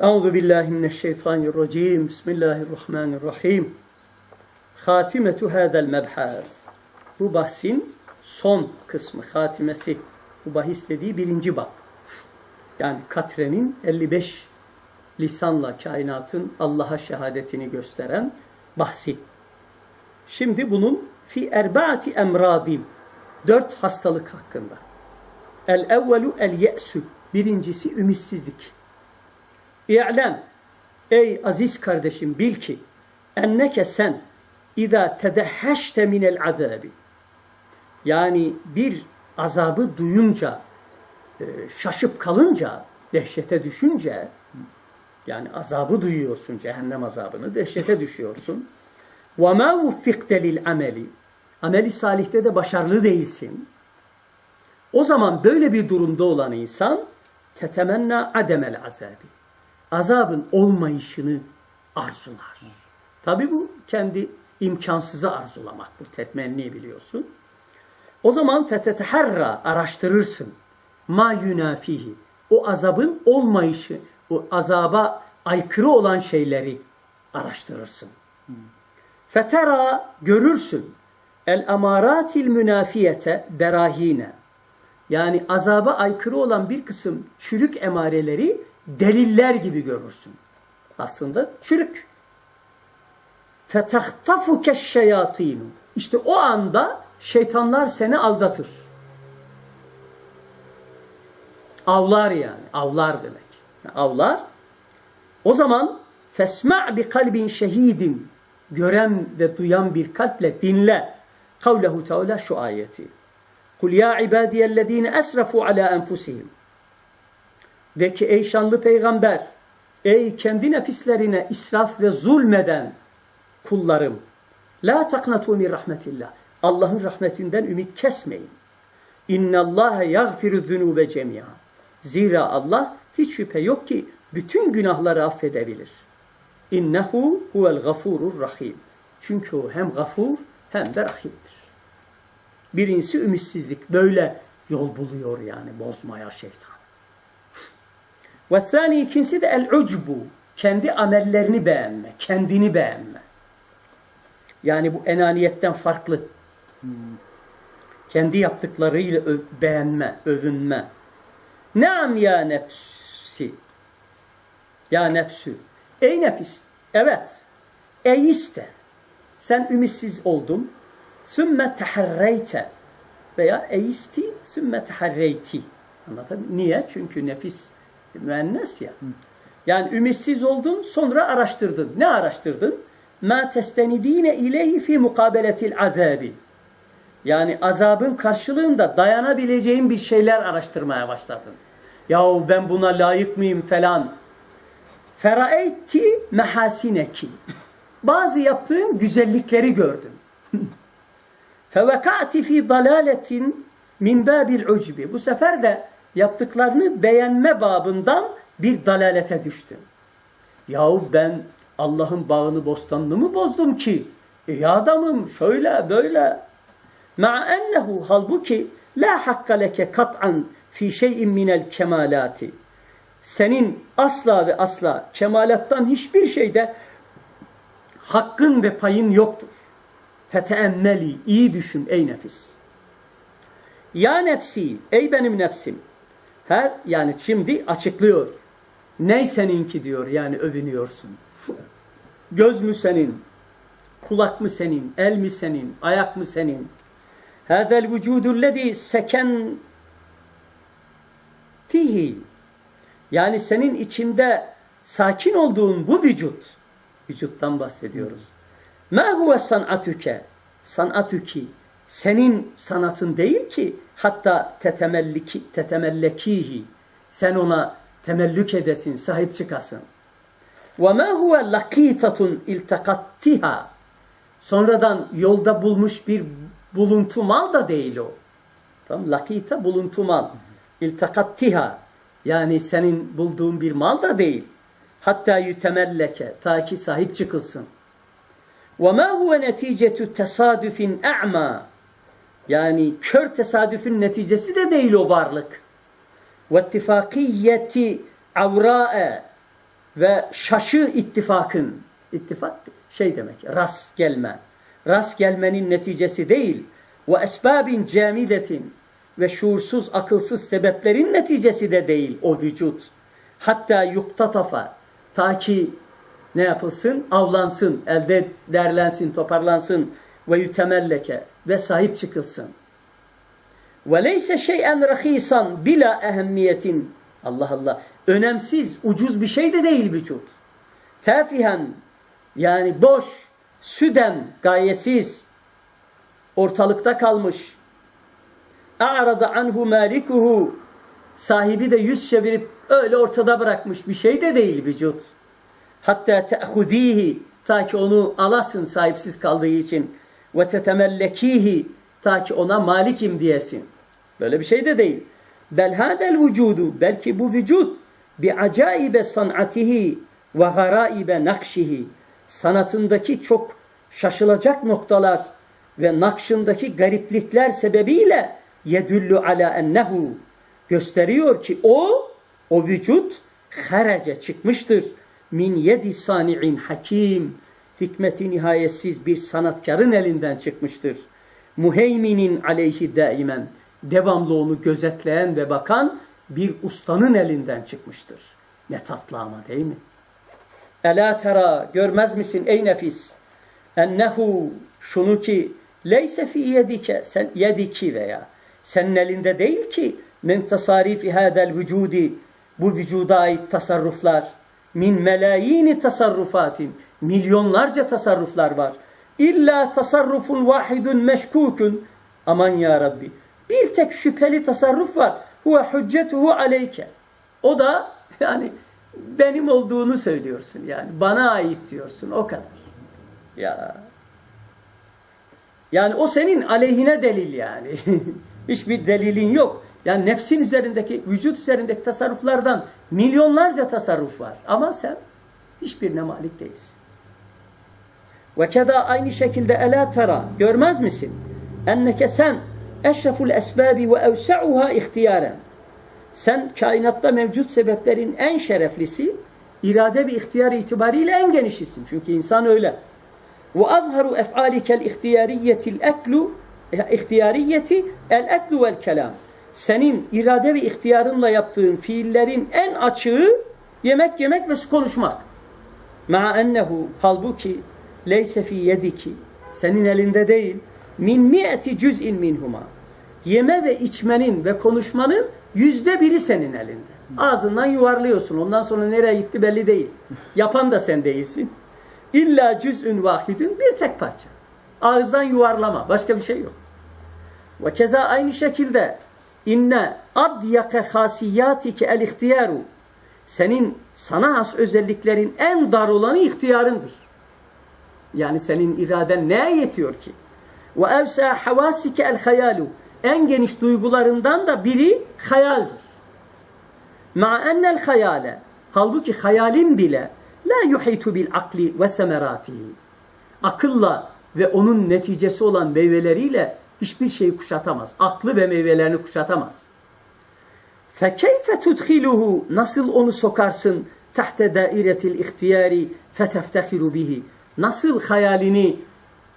Euzu billahi mineşşeytanirracim. Bismillahirrahmanirrahim. Hatimetu hadal mebhas. Bu bahsin son kısmı, hatimesi. Bu bahis dediği birinci bab. Yani Katre'nin 55 lisanla kainatın Allah'a şehadetini gösteren bahsi. Şimdi bunun fi erbaati emradim. Dört hastalık hakkında. El evvelu el ye'sü. Birincisi ümitsizlik. İ'lem. Ey aziz kardeşim bil ki enneke sen İza tedehheşte minel azabi. Yani bir azabı duyunca, e, şaşıp kalınca, dehşete düşünce, yani azabı duyuyorsun, cehennem azabını, dehşete düşüyorsun. وَمَا وُفِّقْتَ لِلْعَمَلِ Ameli salihte de başarılı değilsin. O zaman böyle bir durumda olan insan tetemenna ademel azabi. Azabın olmayışını arzular. Tabi bu kendi imkansızı arzulamak bu tetmenni biliyorsun. O zaman feteteherra araştırırsın. Ma yunafihi. O azabın olmayışı, o azaba aykırı olan şeyleri araştırırsın. Fetera görürsün. El amaratil münafiyete berahine. Yani azaba aykırı olan bir kısım çürük emareleri deliller gibi görürsün. Aslında çürük. فَتَخْتَفُكَ الشَّيَاطِينُ İşte o anda şeytanlar seni aldatır. Avlar yani. Avlar demek. Avlar. O zaman fesma' bi kalbin şehidin gören ve duyan bir kalple dinle. Kavlehu Teala şu ayeti. Kul ya ibadiyellezine esrafu ala enfusihim. de ki ey şanlı peygamber, ey kendi nefislerine israf ve zulmeden kullarım. La taknatu min rahmetillah. Allah'ın rahmetinden ümit kesmeyin. İnna Allah yaghfiru zunube cemia. Zira Allah hiç şüphe yok ki bütün günahları affedebilir. İnnehu huvel gafurur rahim. Çünkü o hem gafur hem de rahimdir. Birincisi ümitsizlik. Böyle yol buluyor yani bozmaya şeytan. Ve thani ikincisi de el ucbu. Kendi amellerini beğenme, kendini beğenme. Yani bu enaniyetten farklı. Kendi yaptıklarıyla öv, beğenme, övünme. Neam ya nefsi. Ya nefsü. Ey nefis. Evet. Ey iste. Sen ümitsiz oldun. Sümme teharreyte. Veya eisti sümme teharreyti. Anladın Niye? Çünkü nefis müennes ya. Yani ümitsiz oldun sonra araştırdın. Ne araştırdın? ma testenidine ileyhi fi mukabeletil azabi. Yani azabın karşılığında dayanabileceğin bir şeyler araştırmaya başladın. Yahu ben buna layık mıyım falan. Feraeyti mehasineki. Bazı yaptığın güzellikleri gördüm. Fevekati fi dalaletin min babil ucbi. Bu sefer de yaptıklarını beğenme babından bir dalalete düştün. Yahu ben Allah'ın bağını bostanını mı bozdum ki? İyi adamım şöyle böyle. Ma ennehu halbuki la hakka leke kat'an fi şeyin minel kemalati. Senin asla ve asla kemalattan hiçbir şeyde hakkın ve payın yoktur. Feteemmeli, iyi düşün ey nefis. Ya nefsi, ey benim nefsim. Her yani şimdi açıklıyor. Ney seninki diyor yani övünüyorsun. Göz mü senin? Kulak mı senin? El mi senin? Ayak mı senin? Hâzel vücudullezî seken tihi. Yani senin içinde sakin olduğun bu vücut. Vücuttan bahsediyoruz. Ma huve san'atüke. San'atüki. Senin sanatın değil ki hatta tetemelliki, tetemellekihi. Sen ona temellük edesin, sahip çıkasın. وَمَا هُوَ لَقِيتَةٌ اِلْتَقَتِّهَا Sonradan yolda bulmuş bir buluntu mal da değil o. Tamam, lakita buluntu mal. İltakattiha yani senin bulduğun bir mal da değil. Hatta yütemelleke ta ki sahip çıkılsın. وَمَا هُوَ نَتِيجَةُ tesadüfin اَعْمَى Yani kör tesadüfün neticesi de değil o varlık. وَاتِّفَاقِيَّةِ عَوْرَاءَ ve şaşı ittifakın ittifak şey demek rast gelme. Rast gelmenin neticesi değil ve esbabin camidetin ve şuursuz akılsız sebeplerin neticesi de değil o vücut. Hatta yuktatafa ta ki ne yapılsın? Avlansın, elde derlensin, toparlansın ve yütemelleke ve sahip çıkılsın. Leyse şey'en rahisan bila ehemmiyetin. Allah Allah. Önemsiz, ucuz bir şey de değil vücut. Tefihen yani boş, süden, gayesiz, ortalıkta kalmış. A'rada anhu malikuhu. Sahibi de yüz çevirip öyle ortada bırakmış bir şey de değil vücut. Hatta te'hudihi ta ki onu alasın sahipsiz kaldığı için ve tetemellekihi ta ki ona malikim diyesin. Böyle bir şey de değil. Bel hadel vücudu belki bu vücut bi acaibe sanatihi ve garaibe nakşihi sanatındaki çok şaşılacak noktalar ve nakşındaki gariplikler sebebiyle yedullu ala ennehu gösteriyor ki o o vücut harece çıkmıştır min yedi sani'in hakim hikmeti nihayetsiz bir sanatkarın elinden çıkmıştır. Muheyminin aleyhi daimen devamlı onu gözetleyen ve bakan bir ustanın elinden çıkmıştır. Ne tatlı ama değil mi? Ela tera görmez misin ey nefis? Ennehu şunu ki leyse fi yedike sen yediki veya senin elinde değil ki min tasarifi hadel vücudi bu vücuda ait tasarruflar min melayini tasarrufatin milyonlarca tasarruflar var. İlla tasarrufun vahidun meşkukun aman ya Rabbi bir tek şüpheli tasarruf var. Huve hüccetuhu aleyke. O da yani benim olduğunu söylüyorsun yani. Bana ait diyorsun o kadar. Ya. Yani o senin aleyhine delil yani. Hiçbir delilin yok. Yani nefsin üzerindeki, vücut üzerindeki tasarruflardan milyonlarca tasarruf var. Ama sen hiçbirine malik değilsin. Ve keda aynı şekilde ela tera görmez misin? Enneke sen eşreful esbabi ve evsa'uha ihtiyaren. Sen kainatta mevcut sebeplerin en şereflisi, irade ve ihtiyar itibariyle en genişisin. Çünkü insan öyle. Ve azharu ef'alikel ihtiyariyetil eklu ihtiyariyeti el eklu vel kelam. Senin irade ve ihtiyarınla yaptığın fiillerin en açığı yemek yemek ve konuşmak. Ma ennehu halbuki leyse fi yediki senin elinde değil min mi'eti cüz'in minhuma. Yeme ve içmenin ve konuşmanın yüzde biri senin elinde. Ağzından yuvarlıyorsun. Ondan sonra nereye gitti belli değil. Yapan da sen değilsin. İlla cüz'ün vahidün bir tek parça. Ağızdan yuvarlama. Başka bir şey yok. Ve keza aynı şekilde inne adyake hasiyatike el ihtiyaru senin sana has özelliklerin en dar olanı ihtiyarındır. Yani senin iraden neye yetiyor ki? Ve evsa havasike el hayalu en geniş duygularından da biri hayaldir. Ma ennel hayale halbuki hayalin bile la yuhitu bil akli ve semeratihi. Akılla ve onun neticesi olan meyveleriyle hiçbir şeyi kuşatamaz. Aklı ve meyvelerini kuşatamaz. فَكَيْفَ تُدْخِلُهُ Nasıl onu sokarsın tahte dairetil ihtiyari feteftehiru bihi. Nasıl hayalini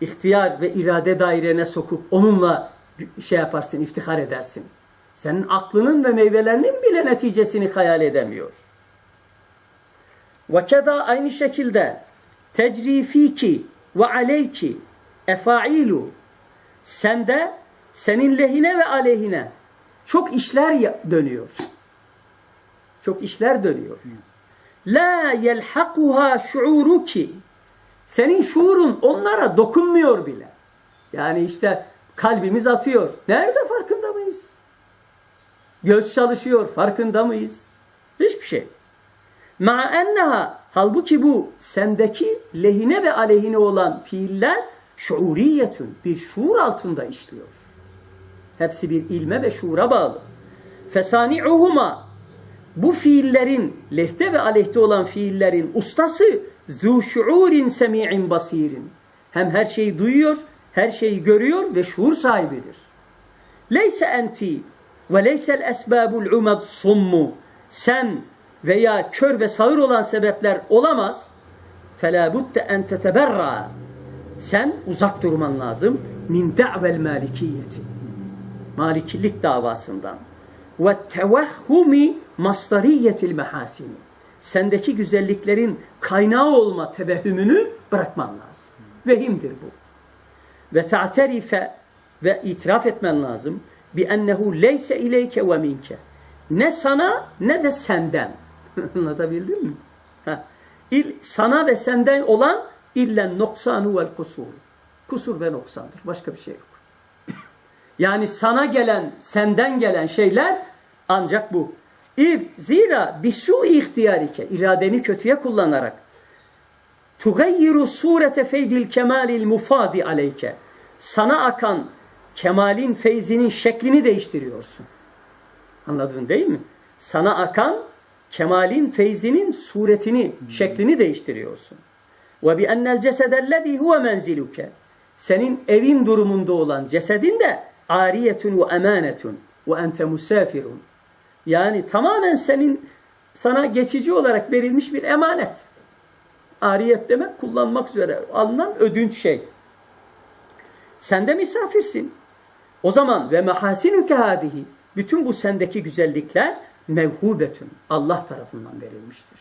ihtiyar ve irade dairene sokup onunla şey yaparsın, iftihar edersin. Senin aklının ve meyvelerinin bile neticesini hayal edemiyor. Ve keda aynı şekilde tecrifiki ve aleyki efailu sende senin lehine ve aleyhine çok işler dönüyor. Çok işler dönüyor. La yelhakuha şuuruki senin şuurun onlara dokunmuyor bile. Yani işte kalbimiz atıyor. Nerede farkında mıyız? Göz çalışıyor. Farkında mıyız? Hiçbir şey. Ma enneha halbuki bu sendeki lehine ve aleyhine olan fiiller şuuriyetün bir şuur altında işliyor. Hepsi bir ilme ve şuura bağlı. Fesani'uhuma bu fiillerin lehte ve aleyhte olan fiillerin ustası Zû şuurin semi'in basirin. Hem her şeyi duyuyor, her şeyi görüyor ve şuur sahibidir. Leyse enti ve leysel esbabul umad summu. Sen veya kör ve sağır olan sebepler olamaz. Fela butte en teteberra. Sen uzak durman lazım min da'vel malikiyeti. Malikilik davasından. Ve tevehhumi mastariyetil mehasini Sendeki güzelliklerin kaynağı olma tebehümünü bırakman lazım. Vehimdir bu. Ve ta'terife ve itiraf etmen lazım. Bi ennehu leyse ileyke ve minke. Ne sana ne de senden. Anlatabildim mi? Ha. İl, sana ve senden olan illen noksanu vel kusur. Kusur ve noksandır. Başka bir şey yok. Yani sana gelen, senden gelen şeyler ancak bu. İz, zira bisu ihtiyarike, iradeni kötüye kullanarak tugayyiru surete feydil kemalil mufadi aleyke. Sana akan kemalin feyzinin şeklini değiştiriyorsun. Anladın değil mi? Sana akan kemalin feyzinin suretini, şeklini değiştiriyorsun. Ve bi ennel cesedellezî huve menziluke. Senin evin durumunda olan cesedin de ariyetun ve emanetun ve ente musafirun. Yani tamamen senin sana geçici olarak verilmiş bir emanet. Ariyet demek kullanmak üzere alınan ödünç şey. Sen de misafirsin. O zaman ve mehasinüke hadihi bütün bu sendeki güzellikler mevhubetün Allah tarafından verilmiştir.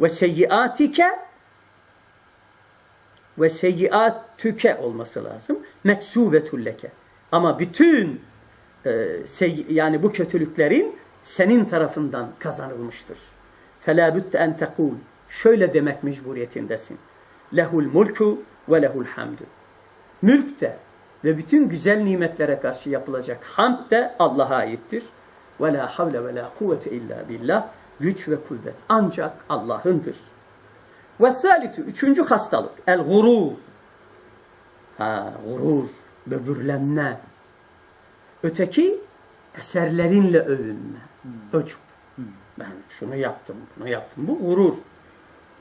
Ve seyyiatike ve seyyiatüke olması lazım. Meksubetül leke. Ama bütün e, yani bu kötülüklerin senin tarafından kazanılmıştır. فَلَا بُدْتَ en tekul. Şöyle demek mecburiyetindesin. Lehul mulku ve lehul hamdu. Mülk de ve bütün güzel nimetlere karşı yapılacak hamd de Allah'a aittir. Ve la havle ve la kuvvete illa billah. Güç ve kuvvet ancak Allah'ındır. Ve salisu, üçüncü hastalık. El gurur. Ha, gurur, böbürlenme. Öteki eserlerinle övünme. Öcüp. Ben şunu yaptım, bunu yaptım. Bu gurur.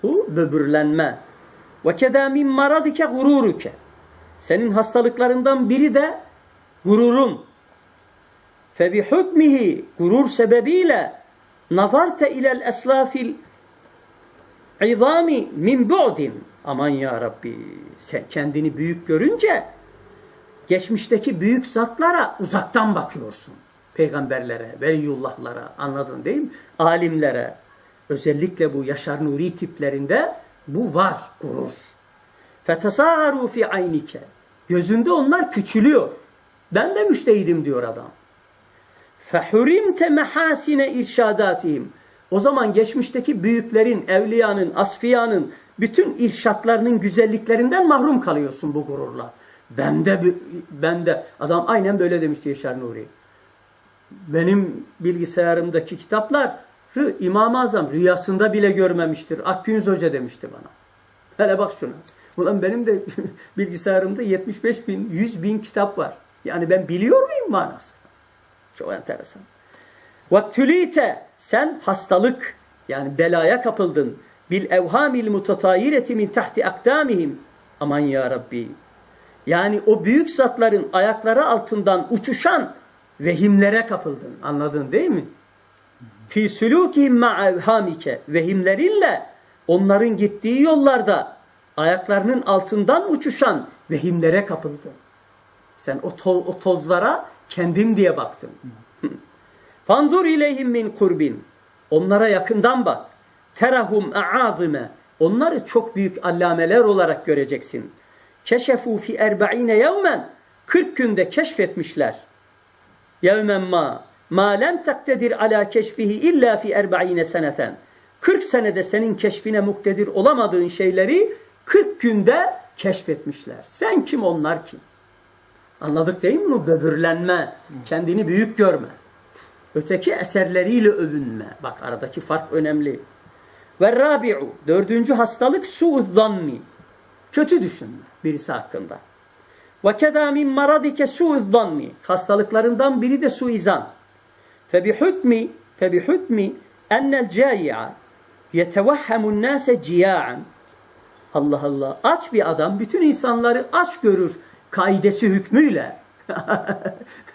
Bu böbürlenme. Ve kedâ min maradike gururuke. Senin hastalıklarından biri de gururun. Fe bi hukmihi gurur sebebiyle nazarte ilel eslafil izami min bu'din. Aman ya Rabbi sen kendini büyük görünce geçmişteki büyük zatlara uzaktan bakıyorsun Peygamberlere, veliyullahlara anladın değil mi? Alimlere. Özellikle bu Yaşar Nuri tiplerinde bu var gurur. فَتَسَاهَرُوا fi aynike. Gözünde onlar küçülüyor. Ben de müştehidim diyor adam. فَحُرِمْتَ مَحَاسِنَ irşadatihim. O zaman geçmişteki büyüklerin, evliyanın, asfiyanın bütün irşatlarının güzelliklerinden mahrum kalıyorsun bu gururla. Ben de, ben de, adam aynen böyle demişti Yaşar Nuri. Benim bilgisayarımdaki kitaplar İmam-ı Azam rüyasında bile görmemiştir. Akgünz Hoca demişti bana. Hele bak şuna. Ulan benim de bilgisayarımda 75 bin, 100 bin kitap var. Yani ben biliyor muyum manası? Çok enteresan. وَتُلِيْتَ Sen hastalık yani belaya kapıldın. Bil evhamil mutatayireti min tahti akdamihim. Aman ya Rabbi. Yani o büyük zatların ayakları altından uçuşan vehimlere kapıldın. Anladın değil mi? Fi sulukihim ma'a evhamike. Vehimlerinle onların gittiği yollarda ayaklarının altından uçuşan vehimlere kapıldın. Sen o, to o tozlara kendim diye baktın. Fanzur ileyhim min kurbin. Onlara yakından bak. Terahum a'azime. Onları çok büyük allameler olarak göreceksin. Keşefu fi erba'ine yevmen. 40 günde keşfetmişler. Yevmen ma. Ma lem taktedir ala keşfihi illa fi erba'ine seneten. 40 senede senin keşfine muktedir olamadığın şeyleri 40 günde keşfetmişler. Sen kim onlar kim? Anladık değil mi? Böbürlenme, kendini büyük görme. Öteki eserleriyle övünme. Bak aradaki fark önemli. Ve rabi'u, dördüncü hastalık su'ud-zanni. Kötü düşünme birisi hakkında. Ve kedâ min maradike su'ud-zanni. Hastalıklarından biri de suizan. Fe bi hukmi, fe bi hukmi ennel câyi'a yetevahhamun nâse ciyâ'an. Allah Allah. Aç bir adam bütün insanları aç görür kaidesi hükmüyle.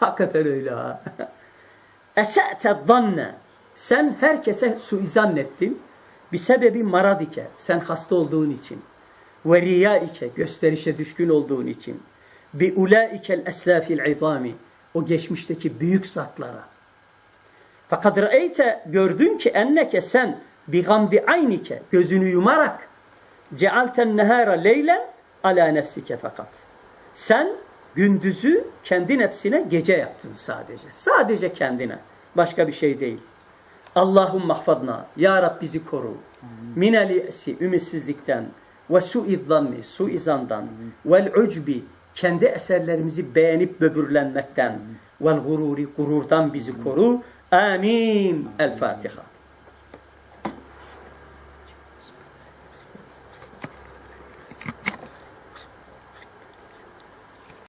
Hakikaten öyle ha. Ese'te zanne. Sen herkese suizan ettin. Bir sebebi maradike. Sen hasta olduğun için. Ve riyaike. Gösterişe düşkün olduğun için. Bi ulaikel eslafil izami. O geçmişteki büyük zatlara. Fakat re'eyte gördün ki enneke sen bi gamdi aynike gözünü yumarak cealten nehara leylen ala nefsike fakat. Sen gündüzü kendi nefsine gece yaptın sadece. Sadece kendine. Başka bir şey değil. Allahum mahfadna. Ya Rab bizi koru. Minel ümitsizlikten ve suizzanni suizandan vel ucbi kendi eserlerimizi beğenip böbürlenmekten vel gururi gururdan bizi koru. Amin. El Fatiha.